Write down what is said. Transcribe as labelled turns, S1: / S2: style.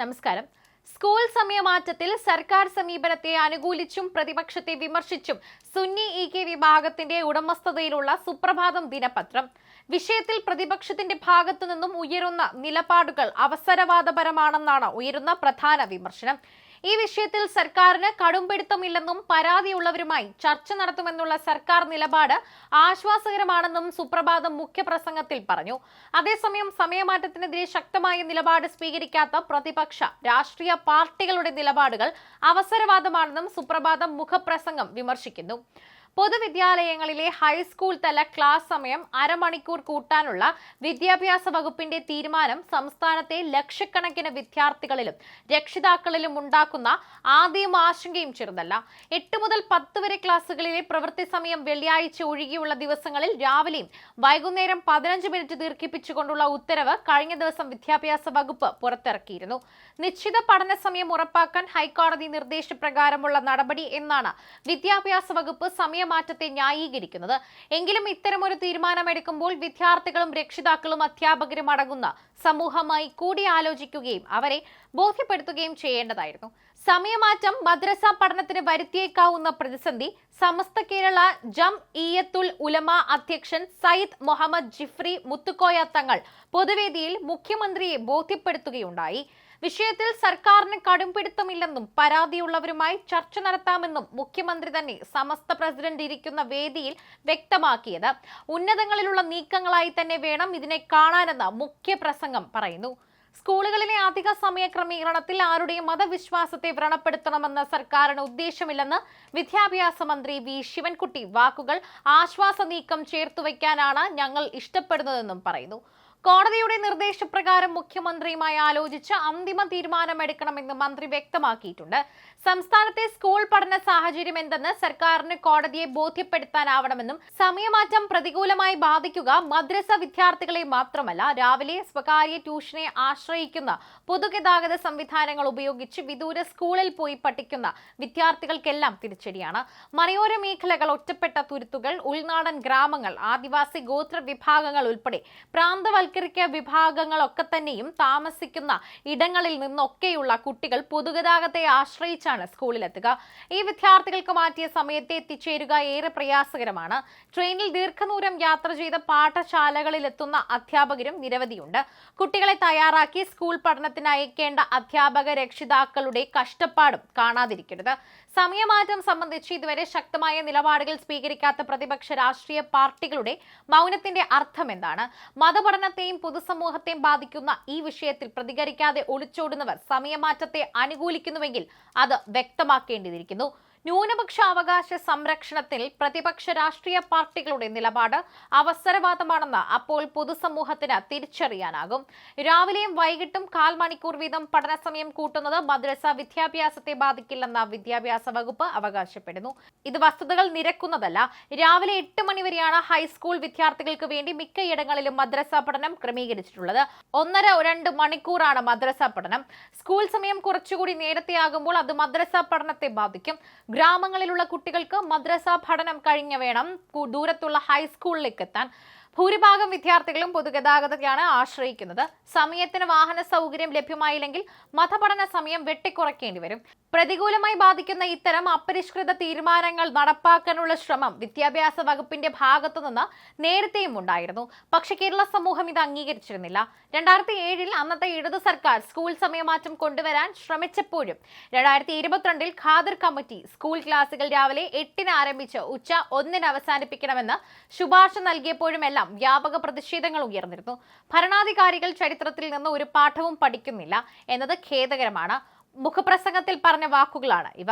S1: നമസ്കാരം. സ്കൂൾ സമയമാറ്റത്തിൽ സർക്കാർ സമീപനത്തെ അനുകൂലിച്ചും പ്രതിപക്ഷത്തെ വിമർശിച്ചും സുന്നി ഇ കെ വിഭാഗത്തിന്റെ ഉടമസ്ഥതയിലുള്ള സുപ്രഭാതം ദിനപത്രം. വിഷയത്തിൽ പ്രതിപക്ഷത്തിന്റെ ഭാഗത്തു നിന്നും ഉയരുന്ന നിലപാടുകൾ അവസരവാദപരമാണെന്നാണ് ഉയരുന്ന പ്രധാന വിമർശനം. ഈ വിഷയത്തിൽ സർക്കാരിന് കടുംപിടുത്തമില്ലെന്നും പരാതിയുള്ളവരുമായി ചർച്ച നടത്തുമെന്നുള്ള സർക്കാർ നിലപാട് ആശ്വാസകരമാണെന്നും സുപ്രഭാതം മുഖ്യപ്രസംഗത്തിൽ പറഞ്ഞു. അതേസമയം സമയമാറ്റത്തിനെതിരെ ശക്തമായ നിലപാട് സ്വീകരിക്കാത്ത പ്രതിപക്ഷ രാഷ്ട്രീയ പാർട്ടികളുടെ നിലപാടുകൾ അവസരവാദമാണെന്നും സുപ്രഭാതം മുഖപ്രസംഗം വിമർശിക്കുന്നു. പൊതുവിദ്യാലയങ്ങളിലെ ഹൈസ്കൂൾ തല ക്ലാസ് സമയം അരമണിക്കൂർ കൂട്ടാനുള്ള വിദ്യാഭ്യാസ വകുപ്പിന്റെ തീരുമാനം സംസ്ഥാനത്തെ ലക്ഷക്കണക്കിന് വിദ്യാർത്ഥികളിലും രക്ഷിതാക്കളിലും ഉണ്ടാക്കുന്ന ആദ്യം ആശങ്കയും ചെറുതല്ല. എട്ട് മുതൽ പത്ത് വരെ ക്ലാസ്സുകളിലെ പ്രവൃത്തി സമയം വെള്ളിയാഴ്ച ഒഴികെയുള്ള ദിവസങ്ങളിൽ രാവിലെയും വൈകുന്നേരം പതിനഞ്ച് മിനിറ്റ് ദീർഘിപ്പിച്ചുകൊണ്ടുള്ള ഉത്തരവ് കഴിഞ്ഞ ദിവസം വിദ്യാഭ്യാസ വകുപ്പ് പുറത്തിറക്കിയിരുന്നു. നിശ്ചിത പഠന സമയം ഉറപ്പാക്കാൻ ഹൈക്കോടതി നിർദ്ദേശപ്രകാരമുള്ള നടപടി എന്നാണ് വിദ്യാഭ്യാസ വകുപ്പ് സമയമാറ്റത്തെ ന്യായീകരിക്കുന്നത്. എങ്കിലും ഇത്തരമൊരു തീരുമാനമെടുക്കുമ്പോൾ വിദ്യാർത്ഥികളും രക്ഷിതാക്കളും അധ്യാപകരും അടങ്ങുന്ന സമൂഹമായി കൂടിയാലോചിക്കുകയും അവരെ ബോധ്യപ്പെടുത്തുകയും ചെയ്യേണ്ടതായിരുന്നു. സമയമാറ്റം മദ്രസ പഠനത്തിന് വരുത്തിയേക്കാവുന്ന പ്രതിസന്ധി സമസ്ത കേരള ജം ഇയത്തുൽ ഉലമ അധ്യക്ഷൻ സയ്യിദ് മുഹമ്മദ് ജിഫ്രി മുത്തുക്കോയ തങ്ങൾ പൊതുവേദിയിൽ മുഖ്യമന്ത്രിയെ ബോധ്യപ്പെടുത്തുകയുണ്ടായി. വിഷയത്തിൽ സർക്കാരിന് കടുംപിടുത്തമില്ലെന്നും പരാതിയുള്ളവരുമായി ചർച്ച നടത്താമെന്നും മുഖ്യമന്ത്രി തന്നെ സമസ്ത പ്രസിഡന്റ് ഇരിക്കുന്ന വേദിയിൽ വ്യക്തമാക്കിയത്. ഉന്നതങ്ങളിലുള്ള നീക്കങ്ങളായി തന്നെ വേണം ഇതിനെ കാണാനെന്ന് മുഖ്യപ്രസംഗം പറയുന്നു. സ്കൂളുകളിലെ അധിക സമയ ക്രമീകരണത്തിൽ ആരുടെയും മതവിശ്വാസത്തെ വ്രണപ്പെടുത്തണമെന്ന സർക്കാരിന് ഉദ്ദേശമില്ലെന്ന് വിദ്യാഭ്യാസ മന്ത്രി വി. ശിവൻകുട്ടി വാക്കുകൾ ആശ്വാസ നീക്കം ചേർത്തുവയ്ക്കാനാണ് ഞങ്ങൾ ഇഷ്ടപ്പെടുന്നതെന്നും പറയുന്നു. കോടതിയുടെ നിർദ്ദേശപ്രകാരം മുഖ്യമന്ത്രിയുമായി ആലോചിച്ച് അന്തിമ തീരുമാനമെടുക്കണമെന്ന് മന്ത്രി വ്യക്തമാക്കിയിട്ടുണ്ട്. സംസ്ഥാനത്തെ സ്കൂൾ പഠന സാഹചര്യം എന്തെന്ന് സർക്കാരിന് കോടതിയെ ബോധ്യപ്പെടുത്താനാവണമെന്നും സമയമാറ്റം പ്രതികൂലമായി ബാധിക്കുക മദ്രസ വിദ്യാർത്ഥികളെ മാത്രമല്ല രാവിലെ സ്വകാര്യ ട്യൂഷനെ ആശ്രയിക്കുന്ന പൊതുഗതാഗത സംവിധാനങ്ങൾ ഉപയോഗിച്ച് വിദൂര സ്കൂളിൽ പോയി പഠിക്കുന്ന വിദ്യാർത്ഥികൾക്കെല്ലാം തിരിച്ചടിയാണ്. മലയോര മേഖലകൾ ഒറ്റപ്പെട്ട തുരുത്തുകൾ ഉൾനാടൻ ഗ്രാമങ്ങൾ ആദിവാസി ഗോത്ര വിഭാഗങ്ങൾ ഉൾപ്പെടെ പ്രാന്തവൽക്കരിക്ക വിഭാഗങ്ങളൊക്കെ തന്നെയും താമസിക്കുന്ന ഇടങ്ങളിൽ നിന്നൊക്കെയുള്ള കുട്ടികൾ പൊതുഗതാഗതത്തെ ആശ്രയിച്ചാണ് സ്കൂളിലെത്തുക. ഈ വിദ്യാർത്ഥികൾക്ക് മാറ്റിയ സമയത്തെ എത്തിച്ചേരുക ഏറെ പ്രയാസകരമാണ്. ട്രെയിനിൽ ദീർഘദൂരം യാത്ര ചെയ്ത പാഠശാലകളിലെത്തുന്ന അധ്യാപകരും നിരവധിയുണ്ട്. കുട്ടികളെ തയ്യാറാക്കി സ്കൂൾ പഠനത്തിന് അയക്കേണ്ട അധ്യാപക രക്ഷിതാക്കളുടെ കഷ്ടപ്പാടും കാണാതിരിക്കരുത്. സമയമാറ്റം സംബന്ധിച്ച് ഇതുവരെ ശക്തമായ നിലപാടുകൾ സ്വീകരിക്കാത്ത പ്രതിപക്ഷ രാഷ്ട്രീയ പാർട്ടികളുടെ മൗനത്തിന്റെ അർത്ഥം എന്താണ്? മതപഠനത്തെയും പൊതുസമൂഹത്തെയും ബാധിക്കുന്ന ഈ വിഷയത്തിൽ പ്രതികരിക്കാതെ ഒളിച്ചോടുന്നവർ സമയമാറ്റത്തെ അനുകൂലിക്കുന്നുവെങ്കിൽ അത് വ്യക്തമാക്കേണ്ടിയിരിക്കുന്നു. ന്യൂനപക്ഷ അവകാശ സംരക്ഷണത്തിൽ പ്രതിപക്ഷ രാഷ്ട്രീയ പാർട്ടികളുടെ നിലപാട് അവസരവാദമാണെന്ന് അപ്പോൾ പൊതുസമൂഹത്തിന് തിരിച്ചറിയാനാകും. രാവിലെയും വൈകിട്ടും കാൽ മണിക്കൂർ വീതം പഠന സമയം കൂട്ടുന്നത് മദ്രസ വിദ്യാഭ്യാസത്തെ ബാധിക്കില്ലെന്ന വിദ്യാഭ്യാസ വകുപ്പ് അവകാശപ്പെടുന്നു. ഇത് വസ്തുതകൾ നിരക്കുന്നതല്ല. രാവിലെ എട്ട് മണിവരെയാണ് ഹൈസ്കൂൾ വിദ്യാർത്ഥികൾക്ക് വേണ്ടി മിക്കയിടങ്ങളിലും മദ്രസ പഠനം ക്രമീകരിച്ചിട്ടുള്ളത്. ഒന്നര രണ്ട് മണിക്കൂറാണ് മദ്രസ പഠനം. സ്കൂൾ സമയം കുറച്ചുകൂടി നേരത്തെയാകുമ്പോൾ അത് മദ്രസ പഠനത്തെ ബാധിക്കും. ഗ്രാമങ്ങളിലുള്ള കുട്ടികൾക്ക് മദ്രസ പഠനം കഴിഞ്ഞ വേണം ദൂരത്തുള്ള ഹൈസ്കൂളിലേക്ക് എത്താൻ. ഭൂരിഭാഗം വിദ്യാർത്ഥികളും പൊതുഗതാഗതത്തെയാണ് ആശ്രയിക്കുന്നത്. സമയത്തിന് വാഹന സൗകര്യം ലഭ്യമായില്ലെങ്കിൽ മതപഠന സമയം വെട്ടിക്കുറയ്ക്കേണ്ടി വരും. പ്രതികൂലമായി ബാധിക്കുന്ന ഇത്തരം അപരിഷ്കൃത തീരുമാനങ്ങൾ നടപ്പാക്കാനുള്ള ശ്രമം വിദ്യാഭ്യാസ വകുപ്പിന്റെ ഭാഗത്തുനിന്ന് നേരത്തെയും ഉണ്ടായിരുന്നു. പക്ഷേ കേരള സമൂഹം ഇത് അംഗീകരിച്ചിരുന്നില്ല. രണ്ടായിരത്തി ഏഴിൽ അന്നത്തെ ഇടതു സർക്കാർ സ്കൂൾ സമയമാറ്റം കൊണ്ടുവരാൻ ശ്രമിച്ചപ്പോഴും രണ്ടായിരത്തി ഇരുപത്തിരണ്ടിൽ ഖാദർ കമ്മിറ്റി സ്കൂൾ ക്ലാസുകൾ രാവിലെ എട്ടിന് ആരംഭിച്ച് ഉച്ച ഒന്നിന് അവസാനിപ്പിക്കണമെന്ന് ശുപാർശ നൽകിയപ്പോഴുമെല്ലാം വ്യാപക പ്രതിഷേധങ്ങൾ ഉയർന്നിരുന്നു. ഭരണാധികാരികൾ ചരിത്രത്തിൽ നിന്ന് ഒരു പാഠവും പഠിക്കുന്നില്ല എന്നത് ഖേദകരമാണ്. മുഖപ്രസംഗത്തിൽ പറഞ്ഞ വാക്കുകളാണ് ഇവ.